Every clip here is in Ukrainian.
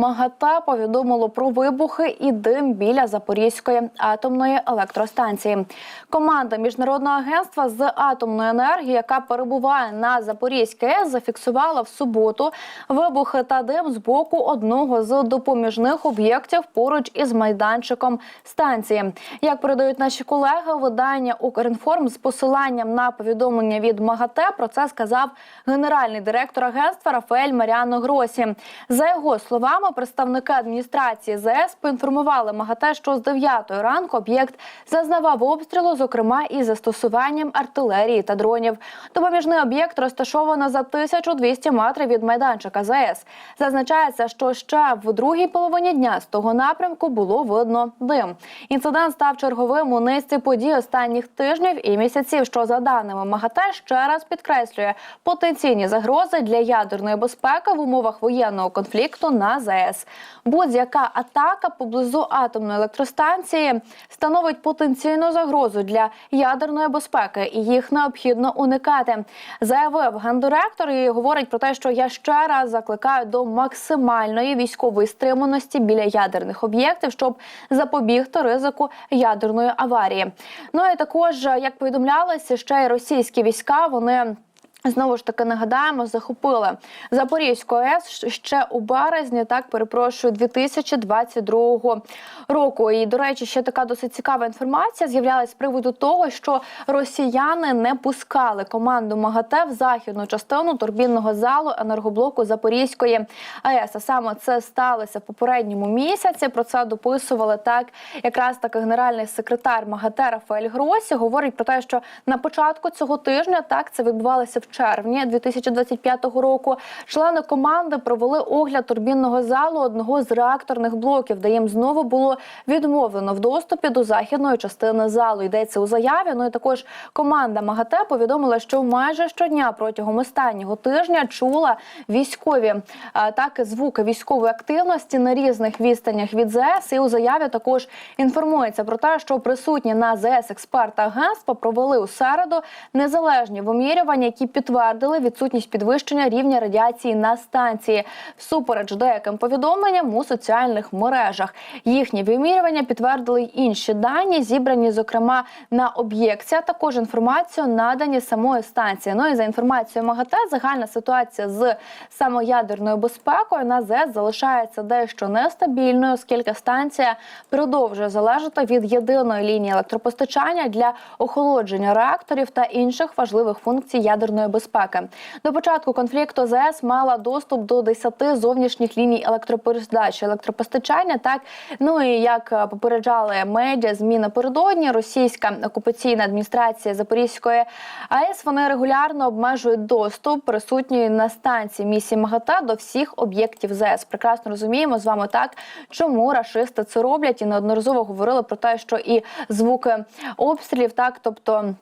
МАГАТЕ повідомило про вибухи і дим біля Запорізької атомної електростанції. Команда міжнародного агентства з атомної енергії, яка перебуває на Запорізькій АЕС, зафіксувала в суботу вибухи та дим з боку одного з допоміжних об'єктів поруч із майданчиком станції. Як передають наші колеги, видання Укрінформ з посиланням на повідомлення від МАГАТЕ про це сказав генеральний директор агентства Рафаель Маріано Гросі. За його словами, представники адміністрації ЗС поінформували МАГАТЕ, що з 9 ранку об'єкт зазнавав обстрілу, зокрема із застосуванням артилерії та дронів. Допоміжний об'єкт розташовано за 1200 метрів від майданчика ЗС. Зазначається, що ще в другій половині дня з того напрямку було видно дим. Інцидент став черговим у низці подій останніх тижнів і місяців, що за даними МАГАТЕ ще раз підкреслює потенційні загрози для ядерної безпеки в умовах воєнного конфлікту на ЗАЕС. Будь-яка атака поблизу атомної електростанції становить потенційну загрозу для ядерної безпеки, і їх необхідно уникати. Заявив гендиректор і говорить про те, що я ще раз закликаю до максимальної військової стриманості біля ядерних об'єктів, щоб запобігти ризику ядерної аварії. Ну і також, як повідомлялося, ще й російські війська вони. Знову ж таки нагадаємо, захопили Запорізьку АЕС ще у березні. Так перепрошую 2022 року. І до речі, ще така досить цікава інформація з'являлась з приводу того, що росіяни не пускали команду МАГАТЕ в західну частину турбінного залу енергоблоку Запорізької АЕС. А саме це сталося в попередньому місяці. Про це дописували так. Якраз таки генеральний секретар МАГАТЕ Рафаель Гросі говорить про те, що на початку цього тижня так це відбувалося в червні 2025 року. Члени команди провели огляд турбінного залу одного з реакторних блоків, де їм знову було відмовлено в доступі до західної частини залу. Йдеться у заяві. Ну і також команда МАГАТЕ повідомила, що майже щодня протягом останнього тижня чула військові атаки, звуки військової активності на різних відстанях від ЗС. І у заяві також інформується про те, що присутні на ЗС експерти агентства провели у середу незалежні вимірювання, які підтвердили відсутність підвищення рівня радіації на станції всупереч деяким повідомленням у соціальних мережах. Їхні вимірювання підтвердили й інші дані, зібрані зокрема на об'єкті, а також інформацію надані самої станції. Ну і за інформацією МАГАТЕ, загальна ситуація з самоядерною безпекою на ЗЕС залишається дещо нестабільною, оскільки станція продовжує залежати від єдиної лінії електропостачання для охолодження реакторів та інших важливих функцій ядерної безпеки. До початку конфлікту ЗС мала доступ до 10 зовнішніх ліній електропередачі, електропостачання. Так ну і як попереджали медіа змі напередодні, російська окупаційна адміністрація Запорізької АЕС вони регулярно обмежують доступ присутньої на станції місії МАГАТЕ до всіх об'єктів ЗС. Прекрасно розуміємо з вами так, чому рашисти це роблять і неодноразово говорили про те, що і звуки обстрілів, так тобто.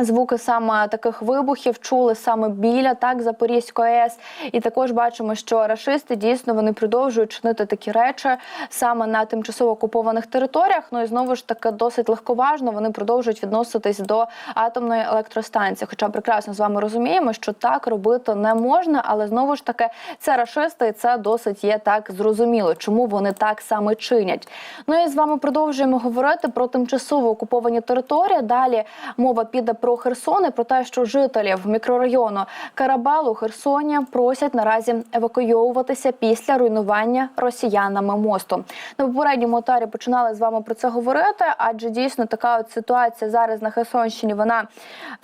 Звуки саме таких вибухів чули саме біля так Запорізької АЕС. І також бачимо, що рашисти дійсно вони продовжують чинити такі речі саме на тимчасово окупованих територіях. Ну і знову ж таки досить легковажно вони продовжують відноситись до атомної електростанції. Хоча прекрасно з вами розуміємо, що так робити не можна, але знову ж таки це рашисти, і це досить є так зрозуміло, чому вони так саме чинять. Ну і з вами продовжуємо говорити про тимчасово окуповані території. Далі мова піде про Херсон і про те, що жителів мікрорайону Карабал у Херсоні просять наразі евакуйовуватися після руйнування росіянами мосту. На попередньому етарі починали з вами про це говорити, адже дійсно така от ситуація зараз на Херсонщині вона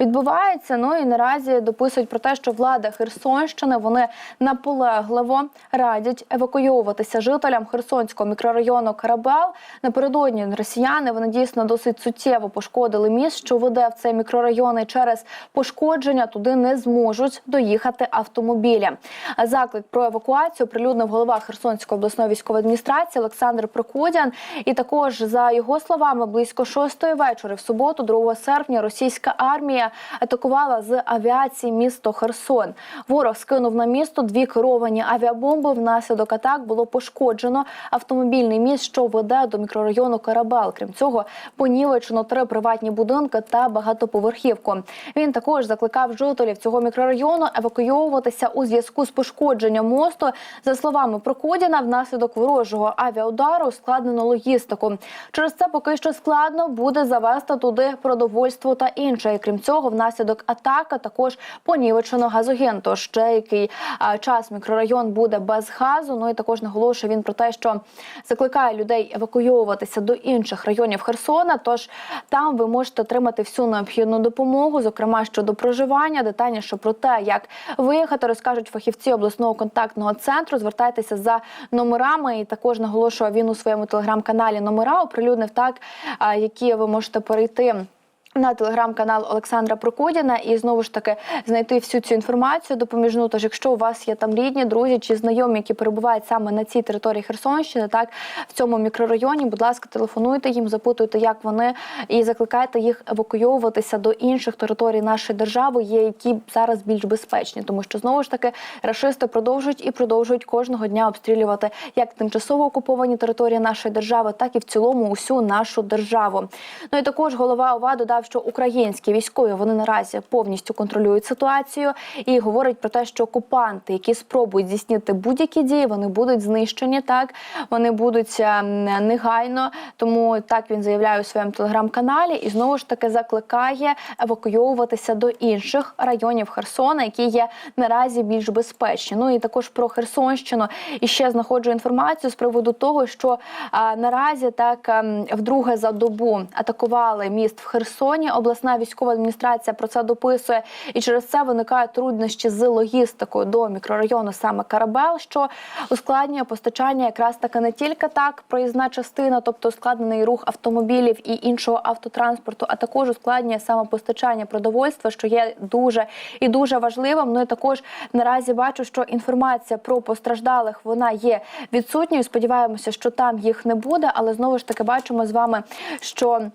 відбувається. Ну і наразі дописують про те, що влада Херсонщини вони наполегливо радять евакуйовуватися жителям Херсонського мікрорайону Карабал. Напередодні росіяни вони дійсно досить суттєво пошкодили міст, що веде в цей мікрорайон райони через пошкодження туди не зможуть доїхати автомобілі. Заклик про евакуацію прилюднив голова Херсонської обласної військової адміністрації Олександр Прокудян. І також за його словами, близько шостої вечора в суботу, 2 серпня, російська армія атакувала з авіації місто Херсон. Ворог скинув на місто дві керовані авіабомби. Внаслідок атак було пошкоджено автомобільний міст, що веде до мікрорайону Карабал. Крім цього, понівечено три приватні будинки та багатоповерхівки багатоповерхівку. Він також закликав жителів цього мікрорайону евакуйовуватися у зв'язку з пошкодженням мосту. За словами Прокудіна, внаслідок ворожого авіаудару ускладнено логістику. Через це поки що складно буде завести туди продовольство та інше. І крім цього, внаслідок атаки також понівечено газогін. Тож ще який час мікрорайон буде без газу. Ну і також наголошує він про те, що закликає людей евакуйовуватися до інших районів Херсона. Тож там ви можете отримати всю необхідну допомогу, зокрема щодо проживання. Детальніше про те, як виїхати, розкажуть фахівці обласного контактного центру. Звертайтеся за номерами. І також наголошує він у своєму телеграм-каналі номера оприлюднив так, які ви можете перейти. На телеграм-канал Олександра Прокудіна і знову ж таки знайти всю цю інформацію допоміжну. Тож, якщо у вас є там рідні, друзі чи знайомі, які перебувають саме на цій території Херсонщини, так в цьому мікрорайоні, будь ласка, телефонуйте їм, запитуйте, як вони, і закликайте їх евакуйовуватися до інших територій нашої держави, є які зараз більш безпечні, тому що знову ж таки рашисти продовжують і продовжують кожного дня обстрілювати як тимчасово окуповані території нашої держави, так і в цілому усю нашу державу. Ну і також голова ОВА додав, що українські військові вони наразі повністю контролюють ситуацію і говорить про те, що окупанти, які спробують здійснити будь-які дії, вони будуть знищені. Так вони будуть е, негайно. Тому так він заявляє у своєму телеграм-каналі і знову ж таки закликає евакуйовуватися до інших районів Херсона, які є наразі більш безпечні. Ну і також про Херсонщину і ще знаходжу інформацію з приводу того, що а, наразі так ем, вдруге за добу атакували міст в Херсоні. Обласна військова адміністрація про це дописує, і через це виникають труднощі з логістикою до мікрорайону саме Карабел, що ускладнює постачання якраз таки не тільки так проїзна частина, тобто ускладнений рух автомобілів і іншого автотранспорту, а також ускладнює саме постачання продовольства, що є дуже і дуже важливим. Ну і також наразі бачу, що інформація про постраждалих вона є відсутньою. Сподіваємося, що там їх не буде, але знову ж таки бачимо з вами, що.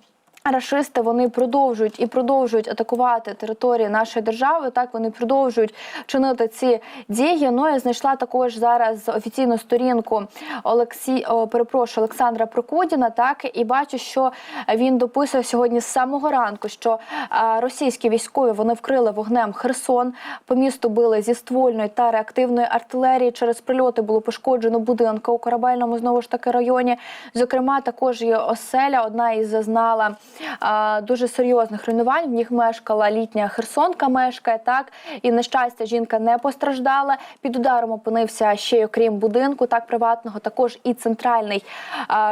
Рашисти вони продовжують і продовжують атакувати території нашої держави. Так вони продовжують чинити ці дії. Ну я знайшла також зараз офіційну сторінку Олексі, о, перепрошую Олександра Прокудіна. Так і бачу, що він дописує сьогодні з самого ранку, що а, російські військові вони вкрили вогнем Херсон. По місту били зі ствольної та реактивної артилерії. Через прильоти було пошкоджено будинки у корабельному знову ж таки районі. Зокрема, також є оселя. Одна із зазнала дуже серйозних руйнувань. В них мешкала літня Херсонка, мешкає так. І на щастя, жінка не постраждала. Під ударом опинився ще й окрім будинку, так приватного, також і центральний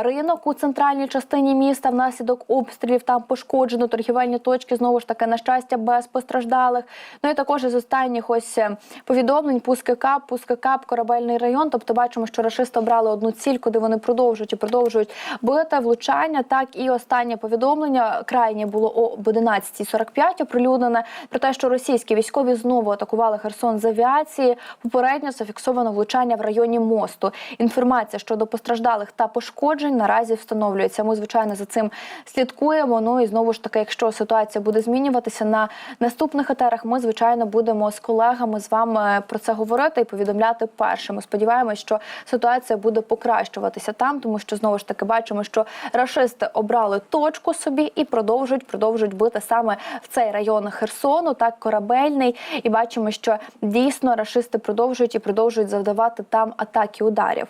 ринок у центральній частині міста. Внаслідок обстрілів там пошкоджено торгівельні точки. Знову ж таки, на щастя, без постраждалих. Ну і також із останніх ось е, повідомлень Пускакап, Пускакап, корабельний район. Тобто бачимо, що рашисти обрали одну ціль, куди вони продовжують і продовжують бити влучання. Так і останнє повідомлення крайнє було о 11.45 оприлюднене про те, що російські військові знову атакували Херсон з авіації. Попередньо зафіксовано влучання в районі мосту. Інформація щодо постраждалих та пошкоджень наразі встановлюється. Ми звичайно за цим слідкуємо. Ну і знову ж таки, якщо ситуація буде змінюватися на наступних етерах, ми звичайно будемо з колегами з вами про це говорити і повідомляти першими. Сподіваємось, що ситуація буде покращуватися там, тому що знову ж таки бачимо, що рашисти обрали точку собі і продовжують продовжують бити саме в цей район Херсону, так корабельний. І бачимо, що дійсно рашисти продовжують і продовжують завдавати там атаки ударів.